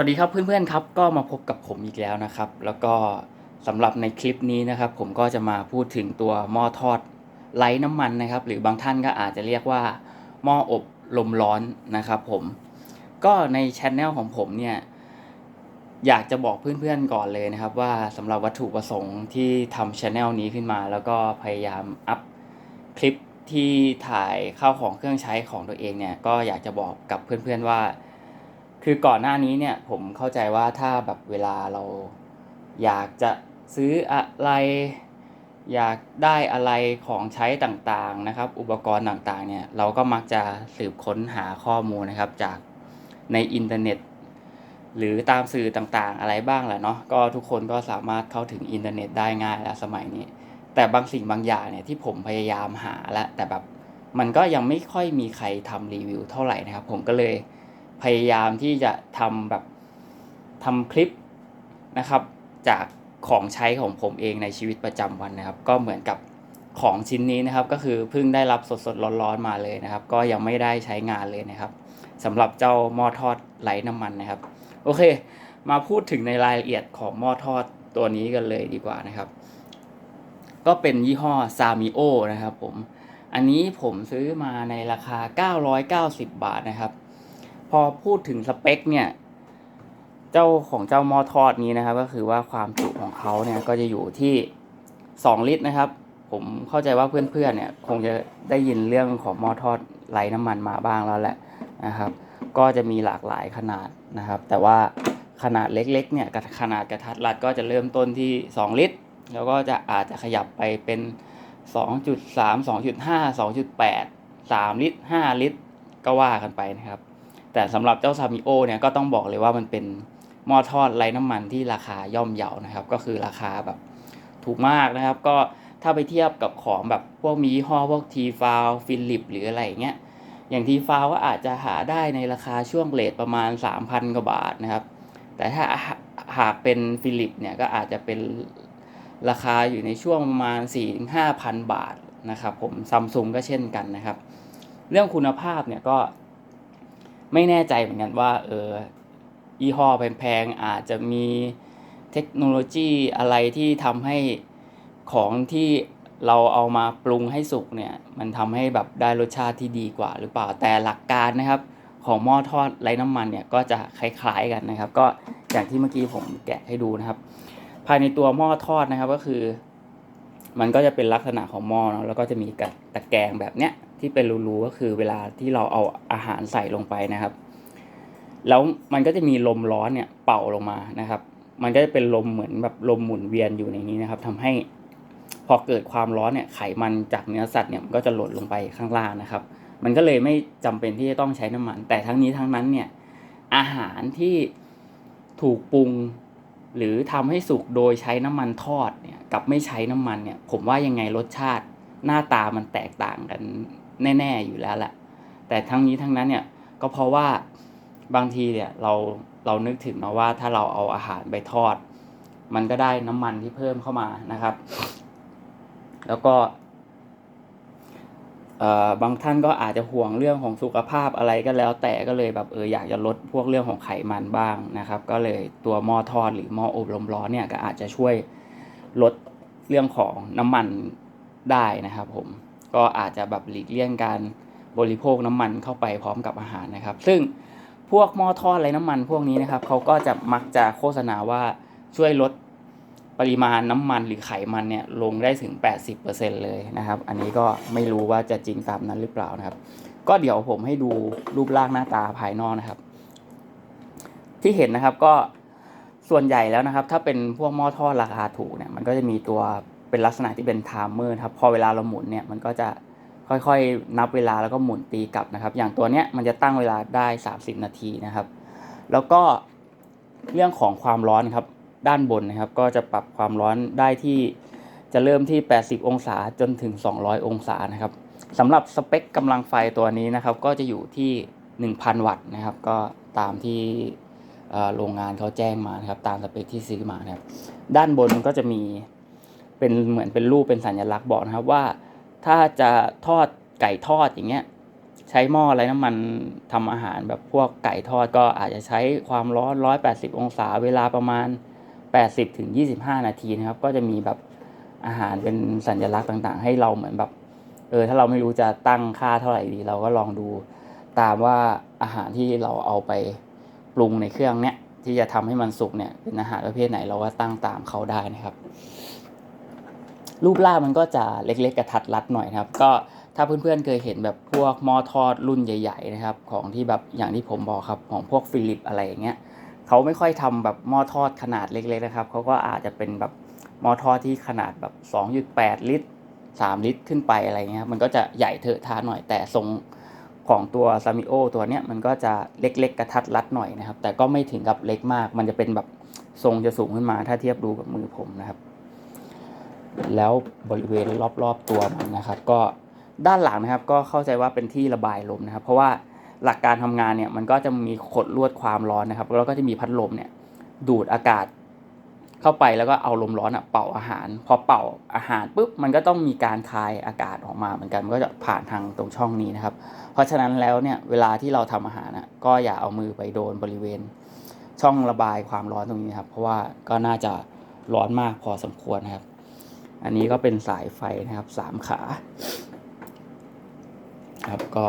วัสดีครับเพื่อนๆครับก็มาพบกับผมอีกแล้วนะครับ แล้วก็สำหรับในคลิปนี้นะครับ ผมก็จะมาพูดถึงตัวหม้อทอดไร้น้ำมันนะครับ หรือบางท่านก็อาจจะเรียกว่าหม้ออบลมร้อนนะครับ ผมก็ในช anel ของผมเนี่ยอยากจะบอกเพื่อนๆก่อนเลยนะครับ ว่าสำหรับวัตถุประสงค์ที่ทำช anel นี้ขึ้นมา แล้วก็พยายามอัพคลิปที่ถ่ายข้าวของเครื่องใช้ของตัวเองเนี่ยก็อยากจะบอกกับเพื่อนๆว่า คือก่อนหน้านี้เนี่ยผมเข้าใจว่าถ้าแบบเวลาเราอยากจะซื้ออะไร อยากได้อะไรของใช้ต่างๆนะครับ อุปกรณ์ต่างๆเนี่ยเราก็มักจะสืบค้นหาข้อมูลนะครับจากในอินเทอร์เน็ต หรือตามสื่อต่างๆ อะไรบ้างแหละเนาะก็ทุกคนก็สามารถเข้าถึงอินเทอร์เน็ตได้ง่ายแล้วสมัยนี้ แต่บางสิ่งบางอย่างเนี่ยที่ผมพยายามหาแล้วแต่แบบมันก็ยังไม่ค่อยมีใครทำรีวิวเท่าไหร่นะครับ ผมก็เลย พยายามที่จะทำแบบทำคลิปนะครับ จากของใช้ของผมเองในชีวิตประจำวันนะครับ ก็เหมือนกับของชิ้นนี้นะครับ ก็คือเพิ่งได้รับสดๆร้อนๆมาเลยนะครับ ก็ยังไม่ได้ใช้งานเลยนะครับสำหรับเจ้าหม้อทอดไร้น้ำมันนะครับ โอเค มาพูดถึงในรายละเอียดของหม้อทอดตัวนี้กันเลยดีกว่านะครับ ก็เป็นยี่ห้อซามิโอนะครับผมอันนี้ผมซื้อมาในราคา 990 บาทนะครับ พอพูดถึงสเปคเนี่ย เจ้าของเจ้ามอทอดนี้นะครับ ก็คือว่าความจุของเขาเนี่ยก็จะอยู่ที่ 2 ลิตรนะครับ ผมเข้าใจว่าเพื่อนๆเนี่ย คงจะได้ยินเรื่องของมอทอดไร้น้ำมันมาบ้างแล้วแหละนะครับ ก็จะมีหลากหลายขนาดนะครับ แต่ว่าขนาดเล็กๆเนี่ยกับขนาดกระทัดรัดก็จะเริ่มต้นที่ 2 ลิตร แล้วก็จะอาจจะขยับไปเป็น 2.3 2.5 2.8 3 ลิตร 5 ลิตร ก็ว่ากันไปนะครับ แต่สำหรับเจ้าซามิโอเนี่ยก็ต้องบอกเลยว่ามันเป็นหม้อทอดไร้น้ำมันที่ราคาย่อมเยานะครับ ก็คือราคาแบบถูกมากนะครับ ก็ถ้าไปเทียบกับของแบบพวกมียี่ห้อพวกทีฟาวฟิลิปหรืออะไรอย่างเงี้ยอย่างทีฟาวก็อาจจะหาได้ในราคาช่วงเลทประมาณ 3,000กว่าบาทนะครับ แต่ถ้าหากเป็นฟิลิปเนี่ยก็อาจจะเป็นราคาอยู่ในช่วงประมาณ 4-5,000 บาทนะครับผมซัมซุงก็เช่นกันนะครับ เรื่องคุณภาพเนี่ยก็ ไม่แน่ใจเหมือนกันว่าเออยี่ห้อแพงๆอาจจะมีเทคโนโลยีอะไรที่ทำให้ของที่เราเอามาปรุงให้สุกเนี่ยมันทำให้แบบได้รสชาติที่ดีกว่าหรือเปล่าแต่หลักการนะครับ ของหม้อทอดไร้น้ำมันเนี่ยก็จะคล้ายๆกันนะครับ ก็อย่างที่เมื่อกี้ผมแกะให้ดูนะครับ ภายในตัวหม้อทอดนะครับก็คือ มันก็จะเป็นลักษณะของหม้อเนาะแล้วก็จะมีกระตะแกรงแบบเนี้ย ที่เป็นรูๆก็คือเวลาที่เราเอาอาหารใส่ลงไปนะครับ แล้วมันก็จะมีลมร้อนเนี่ยเป่าลงมานะครับ มันก็จะเป็นลมเหมือนแบบลมหมุนเวียนอยู่ในนี้นะครับทำให้พอเกิดความร้อนเนี่ยไขมันจากเนื้อสัตว์เนี่ยมันก็จะหล่นลงไปข้างล่างนะครับ มันก็เลยไม่จำเป็นที่จะต้องใช้น้ำมัน แต่ทั้งนี้ทั้งนั้นเนี่ยอาหารที่ถูกปรุงหรือทำให้สุกโดยใช้น้ำมันทอดเนี่ยกับไม่ใช้น้ำมันเนี่ยผมว่ายังไงรสชาติหน้าตามันแตกต่างกัน แน่ๆอยู่แล้วแหละ แต่ทั้งนี้ทั้งนั้นเนี่ยก็เพราะว่าบางทีเนี่ยเราเรานึกถึงนะว่าถ้าเราเอาอาหารไปทอด มันก็ได้น้ำมันที่เพิ่มเข้ามานะครับ แล้วก็บางท่านก็อาจจะห่วงเรื่องของสุขภาพอะไรก็แล้ว แต่ก็เลยแบบเอออยากจะลดพวกเรื่องของไขมันบ้างนะครับ ก็เลยตัวหม้อทอดหรือหม้ออบลมร้อนเนี่ยก็อาจจะช่วยลดเรื่องของน้ำมันได้นะครับผม ก็อาจจะแบบหลีกเลี่ยงการบริโภคน้ำมันเข้าไปพร้อมกับอาหารนะครับ ซึ่งพวกหม้อทอดไรน้ำมันพวกนี้นะครับเขาก็จะมักจะโฆษณาว่าช่วยลดปริมาณน้ำมันหรือไขมันเนี่ยลงได้ถึง 80%เลยนะครับ อันนี้ก็ไม่รู้ว่าจะจริงตามนั้นหรือเปล่านะครับ ก็เดี๋ยวผมให้ดูรูปร่างหน้าตาภายนอกนะครับ ที่เห็นนะครับก็ส่วนใหญ่แล้วนะครับ ถ้าเป็นพวกหม้อทอดราคาถูกเนี่ยมันก็จะมีตัว เป็นลักษณะที่เป็นไทม์เมอร์ครับพอเวลาเราหมุนเนี่ยมันก็จะค่อยๆ นับเวลาแล้วก็หมุนตีกลับนะครับ อย่างตัวเนี้ยมันจะตั้งเวลาได้ 30 นาทีนะครับ แล้วก็เรื่องของความร้อนครับด้านบนนะครับ ก็จะปรับความร้อนได้ที่จะเริ่มที่ 80 องศาจนถึง 200 องศานะครับสำหรับสเปคกำลังไฟตัวนี้นะครับ ก็จะอยู่ที่ 1,000 วัตต์นะครับ ก็ตามที่โรงงานเขาแจ้งมานะครับ ตามสเปคที่ซื้อมานะครับ ด้านบนมันก็จะมี เป็นเหมือนเป็นรูปเป็นสัญลักษณ์บอกนะครับว่าถ้าจะทอดไก่ทอดอย่างเงี้ยใช้หม้อไร้น้ำมันทำอาหารแบบพวกไก่ทอดก็อาจจะใช้ความร้อน 180 องศาเวลาประมาณ 80ถึง25 นาทีนะครับ ก็จะมีแบบอาหารเป็นสัญลักษณ์ต่างๆ ให้เราเหมือนแบบเออถ้าเราไม่รู้จะตั้งค่าเท่าไหร่ดี เราก็ลองดูตามว่าอาหารที่เราเอาไปปรุงในเครื่องเนี้ยที่จะทำให้มันสุกเนี่ยเป็นอาหารประเภทไหนเราก็ตั้งตามเขาได้นะครับ รูปร่างมันก็จะเล็กๆกระทัดรัดหน่อยนะครับ ก็ถ้าเพื่อนๆเคยเห็นแบบพวกหม้อทอดรุ่นใหญ่ ๆ นะครับ ของที่แบบอย่างที่ผมบอกครับของพวกฟิลิปอะไรอย่างเงี้ยเขาไม่ค่อยทำแบบหม้อทอดขนาดเล็กๆนะครับเขาก็อาจจะเป็นแบบหม้อทอดที่ขนาดแบบ 2.8 ลิตร 3 ลิตรขึ้นไปอะไรเงี้ยมันก็จะใหญ่เถอะทาหน่อยแต่ทรงของตัวซามิโอตัวเนี้ยมันก็จะเล็กๆกระทัดรัดหน่อยนะครับ แต่ก็ไม่ถึงกับเล็กมาก มันจะเป็นแบบทรงจะสูงขึ้นมาถ้าเทียบดูกับมือผมนะครับ แล้วบริเวณรอบๆตัวมันนะครับ ก็ด้านหลังนะครับก็เข้าใจว่าเป็นที่ระบายลมนะครับ เพราะว่าหลักการทำงานเนี่ยมันก็จะมีขดลวดความร้อนนะครับแล้วก็จะมีพัดลมเนี่ยดูดอากาศเข้าไปแล้วก็เอาลมร้อนอะเป่าอาหาร พอเป่าอาหารปุ๊บมันก็ต้องมีการคายอากาศออกมาเหมือนกันมันก็จะผ่านทางตรงช่องนี้นะครับ เพราะฉะนั้นแล้วเนี่ยเวลาที่เราทำอาหารอะก็อย่าเอามือไปโดนบริเวณ ช่องระบายความร้อนตรงนี้นครับ เพราะว่าก็น่าจะร้อนมากพอสมควรนะครับ อันนี้ก็เป็นสายไฟนะครับสามขาครับก็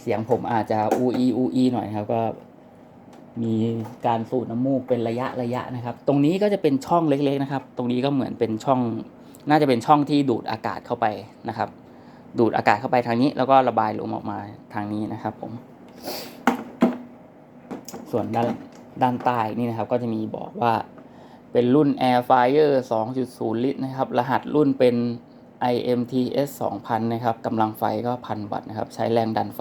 เสียงผมอาจจะอูอีอูอีหน่อยครับก็มีการสูดน้ำมูกเป็นระยะระยะนะครับ ตรงนี้ก็จะเป็นช่องเล็กๆนะครับ ตรงนี้ก็เหมือนเป็นช่อง น่าจะเป็นช่องที่ดูดอากาศเข้าไปนะครับ ดูดอากาศเข้าไปทางนี้แล้วก็ระบายลมออกมาทางนี้นะครับ ผม ส่วนด้านด้านใต้นี่นะครับ ก็จะมีบอกว่า เป็นรุ่น Airfire 2.0 ลิตรนะครับ รหัสรุ่นเป็น IMTS 2000 นะครับกำลังไฟก็ 1,000 วัตต์นะครับ ใช้แรงดันไฟ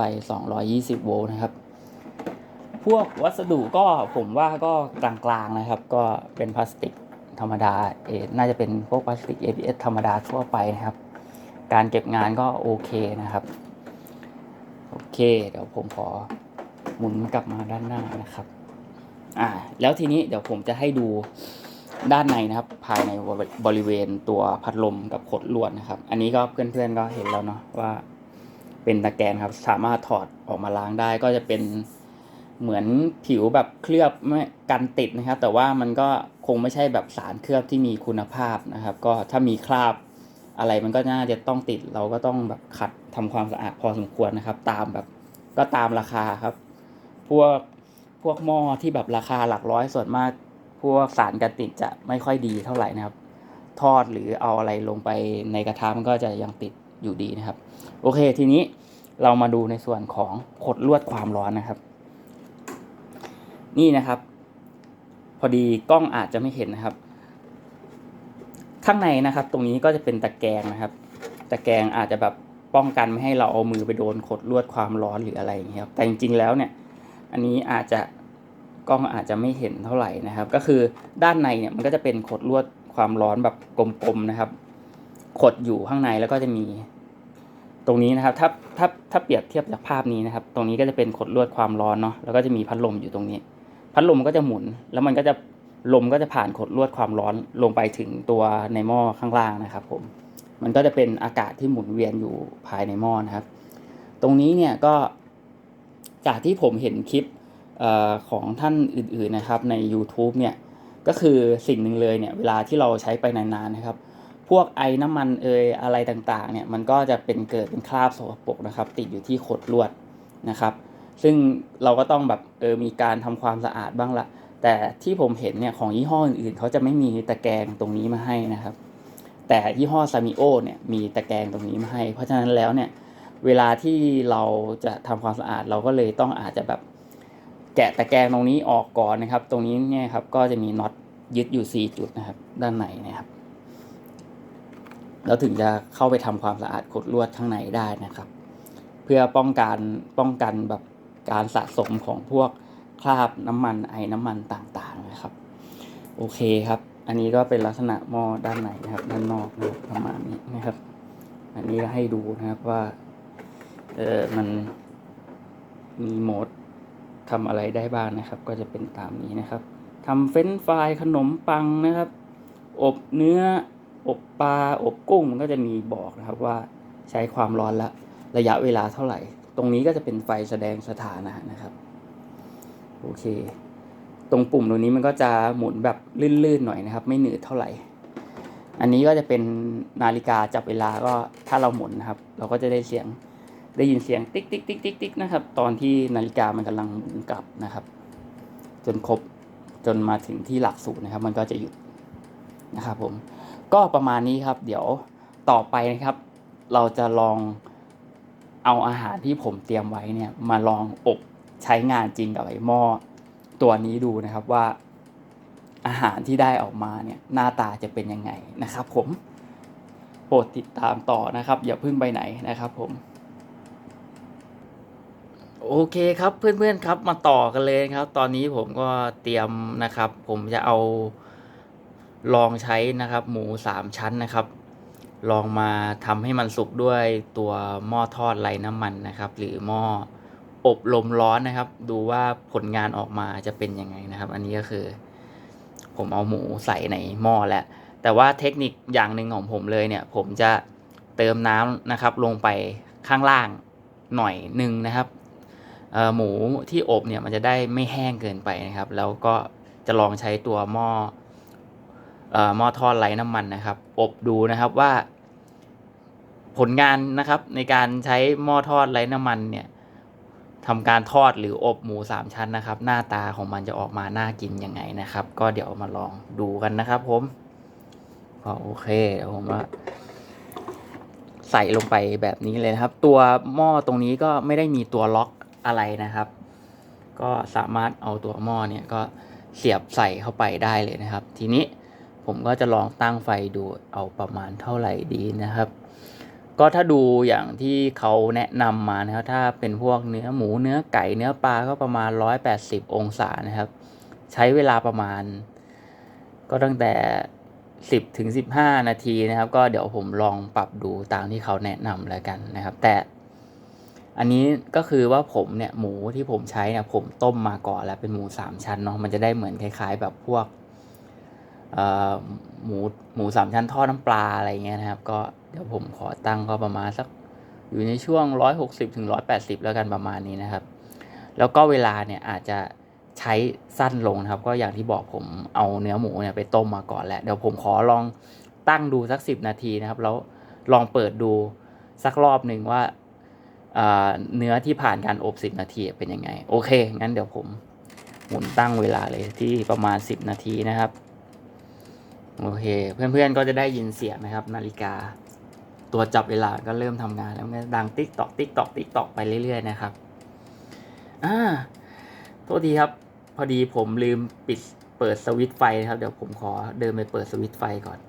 220 โวลต์นะครับ พวกวัสดุก็ผมว่าก็กลางๆนะครับ ก็เป็นพลาสติกธรรมดาเออน่าจะเป็นพวกพลาสติก ABS ธรรมดาทั่วไปนะครับ การเก็บงานก็โอเคนะครับ โอเค เดี๋ยวผมขอหมุนกลับมาด้านหน้านะครับ อ่า แล้วทีนี้เดี๋ยวผมจะให้ดู ด้านในนะครับ ภายในบริเวณตัวพัดลมกับขดลวดนะครับ อันนี้ก็เพื่อนๆก็เห็นแล้วเนาะว่าเป็นตะแกรงครับ สามารถถอดออกมาล้างได้ก็จะเป็นเหมือนผิวแบบเคลือบไม่กันติดนะครับ แต่ว่ามันก็คงไม่ใช่แบบสารเคลือบที่มีคุณภาพนะครับ ก็ถ้ามีคราบอะไรมันก็น่าจะต้องติดเราก็ต้องแบบขัดทำความสะอาดพอสมควรนะครับ ตามแบบก็ตามราคาครับ พวกพวกหม้อที่แบบราคาหลักร้อยส่วนมาก พวกสารกันติดจะไม่ค่อยดีเท่าไหร่นะครับ ทอดหรือเอาอะไรลงไปในกระทะมันก็จะยังติดอยู่ดีนะครับ โอเคทีนี้เรามาดูในส่วนของขดลวดความร้อนนะครับ นี่นะครับ พอดีกล้องอาจจะไม่เห็นนะครับ ข้างในนะครับ ตรงนี้ก็จะเป็นตะแกรงนะครับ ตะแกรงอาจจะแบบป้องกันไม่ให้เราเอามือไปโดนขดลวดความร้อนหรืออะไรอย่างเงี้ยครับแต่จริงๆแล้วเนี่ย อันนี้อาจจะ กล้องอาจจะไม่เห็นเท่าไหร่นะครับ ก็คือด้านในเนี่ยมันก็จะเป็นขดลวดความร้อนแบบกลมๆนะครับ ขดอยู่ข้างในแล้วก็จะมีตรงนี้นะครับ ถ้าถ้าถ้าเปรียบเทียบจากภาพนี้นะครับ ตรงนี้ก็จะเป็นขดลวดความร้อนเนาะแล้วก็จะมีพัดลมอยู่ตรงนี้ พัดลมก็จะหมุน แล้วมันก็จะลมก็จะผ่านขดลวดความร้อนลงไปถึงตัวในหม้อข้างล่างนะครับ ผม มันก็จะเป็นอากาศที่หมุนเวียนอยู่ภายในหม้อนะครับ ตรงนี้เนี่ยก็จากที่ผมเห็นคลิป ของท่านอื่นๆนะครับใน YouTube เนี่ยก็คือสิ่งหนึ่งเลยเนี่ยเวลาที่เราใช้ไปนานๆนะครับ พวกไอ้น้ำมันเอยอะไรต่างๆเนี่ยมันก็จะเป็นเกิดเป็นคราบสกปรกนะครับ ติดอยู่ที่ขดลวดนะครับ ซึ่งเราก็ต้องแบบเออมีการทำความสะอาดบ้างละแต่ที่ผมเห็นเนี่ยของยี่ห้ออื่นๆเขาจะไม่มีตะแกรงตรงนี้มาให้นะครับ แต่ยี่ห้อซามิโอเนี่ยมีตะแกรงตรงนี้มาให้ เพราะฉะนั้นแล้วเนี่ยเวลาที่เราจะทำความสะอาดเราก็เลยต้องอาจจะแบบ แกะตะแกรงตรงนี้ออกก่อนนะครับ ตรงนี้เนี่ยครับก็จะมีน็อตยึดอยู่ 4 จุดนะครับ ด้านในนะครับแล้วถึงจะเข้าไปทำความสะอาดขดลวดข้างในได้นะครับ เพื่อป้องกันป้องกันแบบการสะสมของพวกคราบน้ำมันไอน้ำมันต่างๆนะครับ โอเคครับ อันนี้ก็เป็นลักษณะหม้อด้านในนะครับ ด้านนอกนะประมาณนี้นะครับ อันนี้ก็ให้ดูนะครับว่าเออมันมีโหมด ทำอะไรได้บ้างนะครับ ก็จะเป็นตามนี้นะครับทำเฟรนฟรายขนมปังนะครับ อบเนื้อ อบปลา อบกุ้งมันก็จะมีบอกนะครับว่าใช้ความร้อนละระยะเวลาเท่าไหร่ ตรงนี้ก็จะเป็นไฟแสดงสถานะนะครับ โอเค ตรงปุ่มตรงนี้มันก็จะหมุนแบบลื่นๆหน่อยนะครับ ไม่หนืดเท่าไหร่ อันนี้ก็จะเป็นนาฬิกาจับเวลาก็ถ้าเราหมุนนะครับ เราก็จะได้เสียง ได้ยินเสียงติ๊กติ๊กติ๊กติ๊กติ๊กนะครับ ตอนที่นาฬิกามันกำลังหมุนกลับนะครับ จนครบจนมาถึงที่หลักสูตรนะครับ มันก็จะหยุดนะครับผมก็ประมาณนี้ครับ เดี๋ยวต่อไปนะครับ เราจะลองเอาอาหารที่ผมเตรียมไว้เนี่ย มาลองอบใช้งานจริงกับไอ้หม้อตัวนี้ดูนะครับว่าอาหารที่ได้ออกมาเนี่ยหน้าตาจะเป็นยังไงนะครับ ผมโปรดติดตามต่อนะครับ อย่าเพิ่งไปไหนนะครับ ผม โอเคครับเพื่อนๆครับมาต่อกันเลยครับ ตอนนี้ผมก็เตรียมนะครับ ผมจะเอาลองใช้นะครับ หมูสามชั้นนะครับ ลองมาทำให้มันสุกด้วยตัวหม้อทอดไร้น้ำมันนะครับ หรือหม้ออบลมร้อนนะครับ ดูว่าผลงานออกมาจะเป็นยังไงนะครับ อันนี้ก็คือ ผมเอาหมูใส่ในหม้อแล้วแต่ว่าเทคนิคอย่างหนึ่งของผมเลยเนี่ย ผมจะเติมน้ำนะครับ ลงไปข้างล่างหน่อยหนึ่งนะครับ หมูที่อบเนี่ยมันจะได้ไม่แห้งเกินไปนะครับ แล้วก็จะลองใช้ตัวหม้ออหม้อทอดไร้น้ำมันนะครับ อบดูนะครับว่า ผลงานนะครับในการใช้หม้อทอดไร้น้ำมันเนี่ยทำการทอดหรืออบหมูสามชั้นนะครับ หน้าตาของมันจะออกมาน่ากินยังไงนะครับ ก็เดี๋ยวมาลองดูกันนะครับ ผมก็โอเคเดี๋ยวผมว่าใส่ลงไปแบบนี้เลยนะครับ ตัวหม้อตรงนี้ก็ไม่ได้มีตัวล็อก อะไรนะครับ ก็สามารถเอาตัวหม้อเนี่ยก็เสียบใส่เข้าไปได้เลยนะครับ ทีนี้ผมก็จะลองตั้งไฟดูเอาประมาณเท่าไหร่ดีนะครับ ก็ถ้าดูอย่างที่เขาแนะนำมานะครับ ถ้าเป็นพวกเนื้อหมูเนื้อไก่เนื้อปลาก็ประมาณ 180 องศานะครับ ใช้เวลาประมาณ ก็ตั้งแต่ 10ถึง15 นาทีนะครับ ก็เดี๋ยวผมลองปรับดูตามที่เขาแนะนำแล้วกันนะครับ แต่ อันนี้ก็คือว่าผมเนี่ยหมูที่ผมใช้เนี่ยผมต้มมาก่อนแล้วเป็นหมูสามชั้นเนาะมันจะได้เหมือนคล้าย ๆ แบบพวกหมูหมูสามชั้นทอดน้ำปลาอะไรเงี้ยนะครับ ก็เดี๋ยวผมขอตั้งก็ประมาณสักอยู่ในช่วง 160ถึง180 แล้วกันประมาณนี้นะครับ แล้วก็เวลาเนี่ยอาจจะใช้สั้นลงนะครับ ก็อย่างที่บอกผมเอาเนื้อหมูเนี่ยไปต้มมาก่อนแล้วเดี๋ยวผมขอลองตั้งดูสัก 10 นาทีนะครับ แล้วลองเปิดดูสักรอบหนึ่งว่า เนื้อที่ผ่านการอบ 10 นาทีเป็นยังไง โอเค งั้นเดี๋ยวผมหมุนตั้งเวลาเลยที่ประมาณ 10 นาทีนะครับ โอเค เพื่อนๆก็จะได้ยินเสียงนะครับ นาฬิกา ตัวจับเวลาก็เริ่มทำงาน แล้วก็ดังติ๊กตอกติ๊กตอกติ๊กตอกไปเรื่อยๆนะครับอ่าโทษทีครับ พอดีผมลืมปิดเปิดสวิตช์ไฟนะครับ เดี๋ยวผมขอเดินไปเปิดสวิตช์ไฟก่อน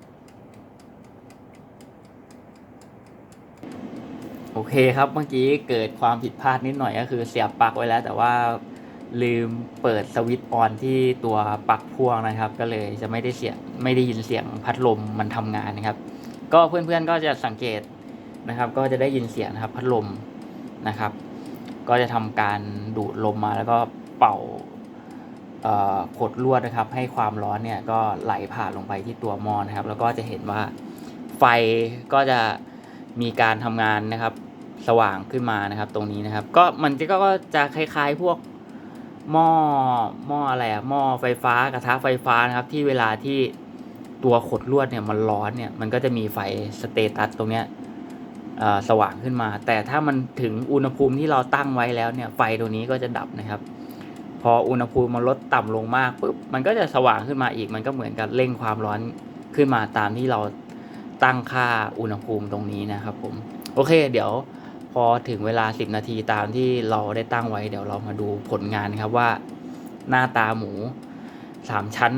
โอเคครับเมื่อกี้เกิดความผิดพลาดนิดหน่อยก็คือเสียบปลั๊กไว้แล้ว แต่ว่าลืมเปิดสวิตช์ออนที่ตัวปลั๊กพ่วงนะครับ ก็เลยจะไม่ได้เสียงไม่ได้ยินเสียงพัดลมมันทำงานนะครับ ก็เพื่อนๆก็จะสังเกตนะครับ ก็จะได้ยินเสียงนะครับพัดลมนะครับ ก็จะทำการดูดลมมาแล้วก็เป่าเอ่อขดลวดนะครับ ให้ความร้อนเนี่ยก็ไหลผ่านลงไปที่ตัวมอนะครับ แล้วก็จะเห็นว่าไฟก็จะมีการทำงานนะครับ สว่างขึ้นมานะครับ ตรงนี้นะครับ ก็มันก็ก็จะคล้ายๆพวกหม้อหม้ออะไรอะหม้อไฟฟ้ากระทะไฟฟ้านะครับ ที่เวลาที่ตัวขดลวดเนี่ยมันร้อนเนี่ยมันก็จะมีไฟสเตตัสตรงเนี้ยสว่างขึ้นมา แต่ถ้ามันถึงอุณหภูมิที่เราตั้งไว้แล้วเนี่ยไฟตัวนี้ก็จะดับนะครับ พออุณหภูมิมันลดต่ำลงมากปุ๊บมันก็จะสว่างขึ้นมาอีก มันก็เหมือนกับเร่งความร้อนขึ้นมาตามที่เราตั้งค่าอุณหภูมิตรงนี้นะครับผมโอเค เดี๋ยว อถึงเวลา 10 นาทีตามที่เราได้ตั้งไว้ เดี๋ยวเรามาดูผลงานครับว่าหน้าตาหมูสามชั้น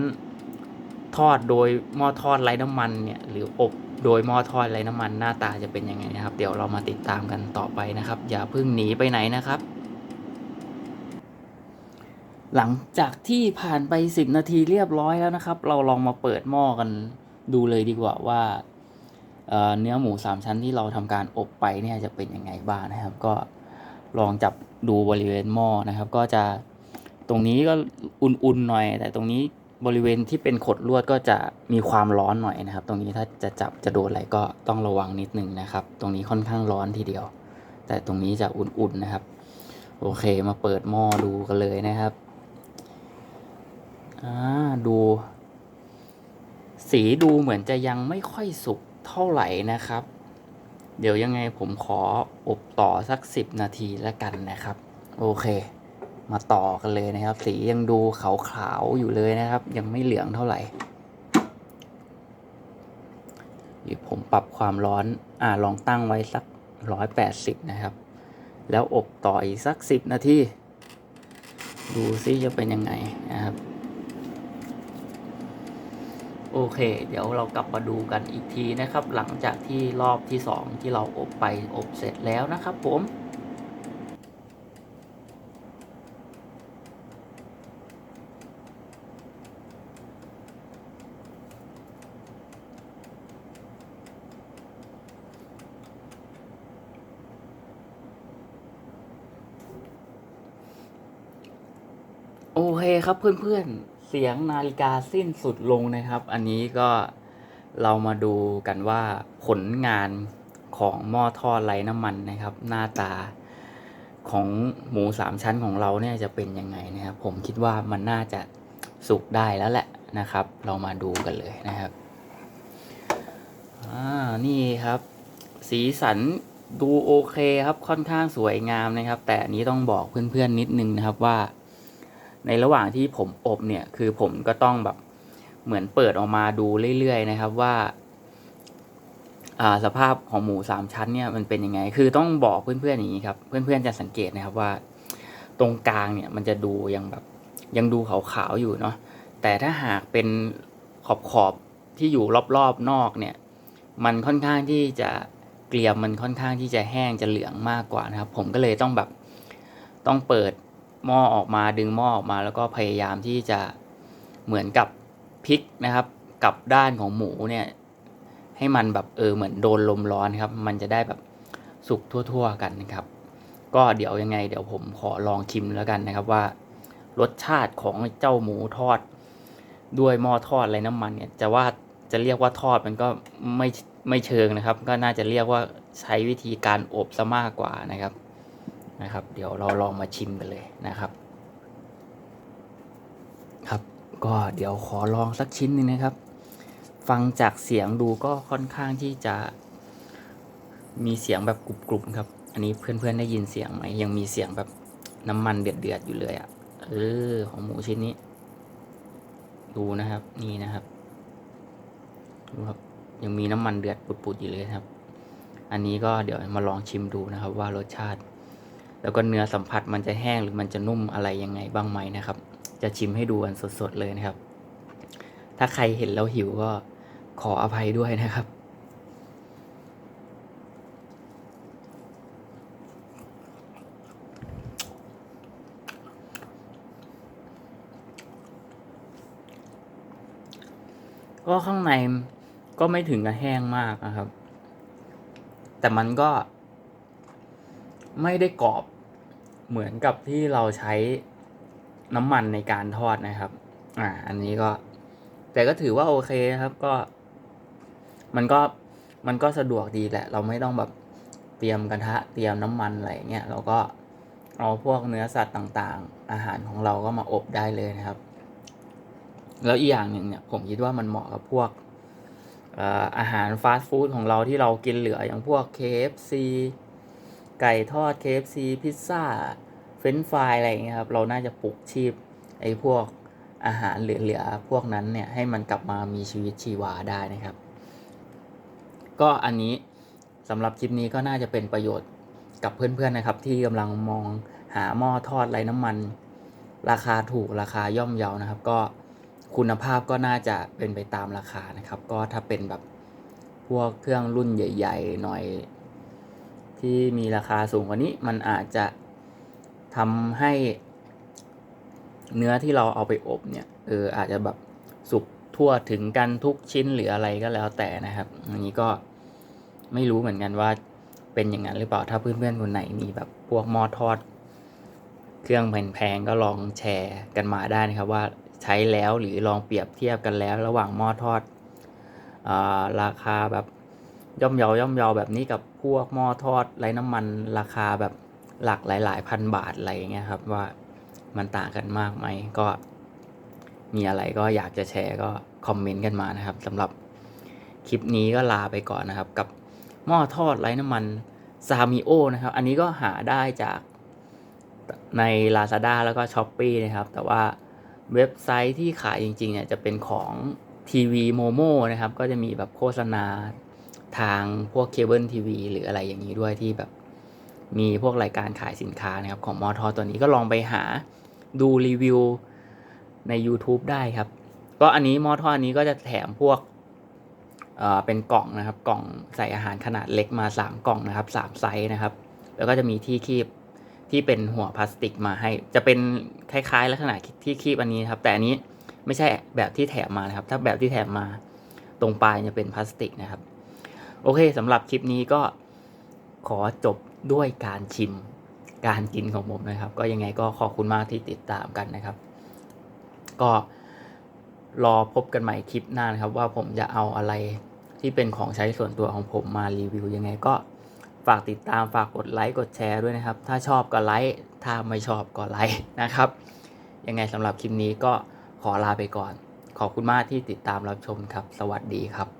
ทอดโดยหม้อทอดไร้น้ำมันเนี่ยหรืออบโดยหม้อทอดไร้น้ำมันหน้าตาจะเป็นยังไงนะครับ เดี๋ยวเรามาติดตามกันต่อไปนะครับ อย่าเพิ่งหนีไปไหนนะครับ หลังจากที่ผ่านไป 10 นาทีเรียบร้อยแล้วนะครับ เราลองมาเปิดหม้อกันดูเลยดีกว่าว่า เนื้อหมูสามชั้นที่เราทำการอบไปเนี่ยจะเป็นยังไงบ้างนะครับ ก็ลองจับดูบริเวณหม้อนะครับ ก็จะตรงนี้ก็อุ่นๆหน่อย แต่ตรงนี้บริเวณที่เป็นขดลวดก็จะมีความร้อนหน่อยนะครับ ตรงนี้ถ้าจะจับจะโดนอะไรก็ต้องระวังนิดนึงนะครับ ตรงนี้ค่อนข้างร้อนทีเดียว แต่ตรงนี้จะอุ่นๆนะครับ โอเคมาเปิดหม้อดูกันเลยนะครับอ่าดู สีดูเหมือนจะยังไม่ค่อยสุก เท่าไหร่นะครับ เดี๋ยวยังไงผมขออบต่อสักสิบนาทีแล้วกันนะครับ โอเค มาต่อกันเลยนะครับ สียังดูขาวๆอยู่เลยนะครับ ยังไม่เหลืองเท่าไหร่ผมปรับความร้อนอ่าลองตั้งไว้สักร้อยแปดสิบนะครับ แล้วอบต่ออีกสักสิบนาทีดูซิจะเป็นยังไงนะครับ โอเค เดี๋ยวเรากลับมาดูกันอีกทีนะครับ หลังจากที่รอบที่สองที่เราอบไปอบเสร็จแล้วนะครับผมโอเคครับเพื่อนๆ เสียงนาฬิกาสิ้นสุดลงนะครับ อันนี้ก็เรามาดูกันว่าผลงานของหม้อทอดไร้น้ำมันนะครับ หน้าตาของหมูสามชั้นของเราเนี่ยจะเป็นยังไงนะครับ ผมคิดว่ามันน่าจะสุกได้แล้วแหละนะครับ เรามาดูกันเลยนะครับอ่านี่ครับ สีสันดูโอเคครับค่อนข้างสวยงามนะครับ แต่อันนี้ต้องบอกเพื่อนๆนิดนึงนะครับว่า ในระหว่างที่ผมอบเนี่ยคือผมก็ต้องแบบเหมือนเปิดออกมาดูเรื่อยๆนะครับว่าสภาพของหมูสามชั้นเนี่ยมันเป็นยังไง คือต้องบอกเพื่อนๆอย่างนี้ครับ เพื่อนๆจะสังเกตนะครับว่า ตรงกลางเนี่ยมันจะดูยังแบบยังดูขาวๆอยู่เนาะ แต่ถ้าหากเป็นขอบๆที่อยู่รอบๆนอกเนี่ย มันค่อนข้างที่จะเกลี่ยมมันค่อนข้างที่จะแห้งจะเหลืองมากกว่านะครับ ผมก็เลยต้องแบบต้องเปิด หม้อออกมาดึงหม้อออกมาแล้วก็พยายามที่จะเหมือนกับพลิกนะครับ กับด้านของหมูเนี่ย ให้มันแบบเออเหมือนโดนลมร้อนครับ มันจะได้แบบสุกทั่ว ๆ กันนะครับ ก็เดี๋ยวยังไง เดี๋ยวผมขอลองชิมแล้วกันนะครับว่า รสชาติของเจ้าหมูทอด ด้วยหม้อทอดไรน้ำมันเนี่ย จะว่าจะเรียกว่าทอดมันก็ไม่ไม่เชิงนะครับ ก็น่าจะเรียกว่าใช้วิธีการอบซะมากกว่านะครับ นะครับ เดี๋ยวเราลองมาชิมกันเลยนะครับ ครับ ก็เดี๋ยวขอลองสักชิ้นหนึ่งนะครับ ฟังจากเสียงดูก็ค่อนข้างที่จะ มีเสียงแบบกรุบๆครับ อันนี้เพื่อนๆได้ยินเสียงไหมยังมีเสียงแบบน้ำมันเดือดๆอยู่เลยอะ่ะเออของหมูชิ้นนี้ ดูนะครับนี่นะครับดูครับยังมีน้ำมันเดือดปุดๆอยู่เลยครับ อันนี้ก็เดี๋ยวมาลองชิมดูนะครับว่ารสชาติ แล้วก็เนื้อสัมผัสมันจะแห้งหรือมันจะนุ่มอะไรยังไงบ้างไหมนะครับ จะชิมให้ดูกันสดๆเลยนะครับ ถ้าใครเห็นแล้วหิวก็ขออภัยด้วยนะครับ ก็ข้างในก็ไม่ถึงกับแห้งมากนะครับ แต่มันก็ ไม่ได้กรอบเหมือนกับที่เราใช้น้ำมันในการทอดนะครับ อ่า อันนี้ก็ แต่ก็ถือว่าโอเคครับก็ มันก็มันก็สะดวกดีแหละ เราไม่ต้องแบบเตรียมกระทะเตรียมน้ำมันอะไรเงี้ยเราก็เอาพวกเนื้อสัตว์ต่างๆ อาหารของเราก็มาอบได้เลยนะครับ แล้วอีกอย่างหนึ่งเนี่ยผมคิดว่ามันเหมาะกับพวกอาหารฟาสต์ฟู้ดของเราที่เรากินเหลืออย่างพวก KFC ไก่ทอด KFC พิซซ่า เฟรนช์ฟรายอะไรอย่างเงี้ยครับ เราน่าจะปลุกชีพไอ้พวกอาหารเหลือๆพวกนั้นเนี่ยให้มันกลับมามีชีวิตชีวาได้นะครับ ก็อันนี้สำหรับคลิปนี้ก็น่าจะเป็นประโยชน์กับเพื่อนๆนะครับ ที่กำลังมองหาหม้อทอดไร้น้ำมัน ราคาถูกราคาย่อมเยานะครับ ก็คุณภาพก็น่าจะเป็นไปตามราคานะครับ ก็ถ้าเป็นแบบพวกเครื่องรุ่นใหญ่ ๆ หน่อย ที่มีราคาสูงกว่านี้มันอาจจะทำให้เนื้อที่เราเอาไปอบเนี่ยเอออาจจะแบบสุกทั่วถึงกันทุกชิ้นหรืออะไรก็แล้วแต่นะครับ อันนี้ก็ไม่รู้เหมือนกันว่าเป็นอย่างนั้นหรือเปล่าถ้าเพื่อนๆคนไหนมีแบบพวกหม้อทอด เครื่องแพงๆก็ลองแชร์กันมาได้นะครับว่าใช้แล้วหรือลองเปรียบเทียบกันแล้ว ระหว่างหม้อทอดอาราคาแบบ ย่อมเยาย่อมเยาแบบนี้กับพวกหม้อทอดไร้น้ำมันราคาแบบหลักหลาย ๆ พันบาทอะไรเงี้ยครับว่ามันต่างกันมากไหมก็ มีอะไรก็อยากจะแชร์ก็คอมเมนต์กันมานะครับสำหรับคลิปนี้ก็ลาไปก่อนนะครับ กับหม้อทอดไร้น้ำมันซามิโอนะครับ อันนี้ก็หาได้จากใน Lazada แล้วก็ s h อ p e e นะครับ แต่ว่าเว็บไซต์ที่ขายจริง ๆ เนี่ยจะเป็นของทีวีโมโมนะครับ ก็จะมีแบบโฆษณา ทางพวกเคเบิลทีวีหรืออะไรอย่างนี้ด้วยที่แบบมีพวกรายการขายสินค้านะครับของมอทอตัวนี้ก็ลองไปหาดูรีวิวใน YouTube ได้ครับ ก็อันนี้มอทออันนี้ก็จะแถมพวกเอ่อเป็นกล่องนะครับ กล่องใส่อาหารขนาดเล็กมา 3 กล่องนะครับ 3 ไซส์นะครับ แล้วก็จะมีที่คีบที่เป็นหัวพลาสติกมาให้ จะเป็นคล้ายๆ ลักษณะที่คีบอันนี้ครับ แต่อันนี้ไม่ใช่แบบที่แถมมานะครับ ถ้าแบบที่แถมมาตรงปลายจะเป็นพลาสติกนะครับ โอเคสำหรับคลิปนี้ก็ขอจบด้วยการชิมการกินของผมนะครับ ก็ยังไงก็ขอบคุณมากที่ติดตามกันนะครับ ก็รอพบกันใหม่คลิปหน้านะครับ ว่าผมจะเอาอะไรที่เป็นของใช้ส่วนตัวของผมมารีวิวยังไงก็ฝากติดตามฝากกดไลค์กดแชร์ด้วยนะครับ ถ้าชอบก็ไลค์ถ้าไม่ชอบก็ไลค์นะครับ ยังไงสำหรับคลิปนี้ก็ขอลาไปก่อน ขอบคุณมากที่ติดตามรับชมครับ สวัสดีครับ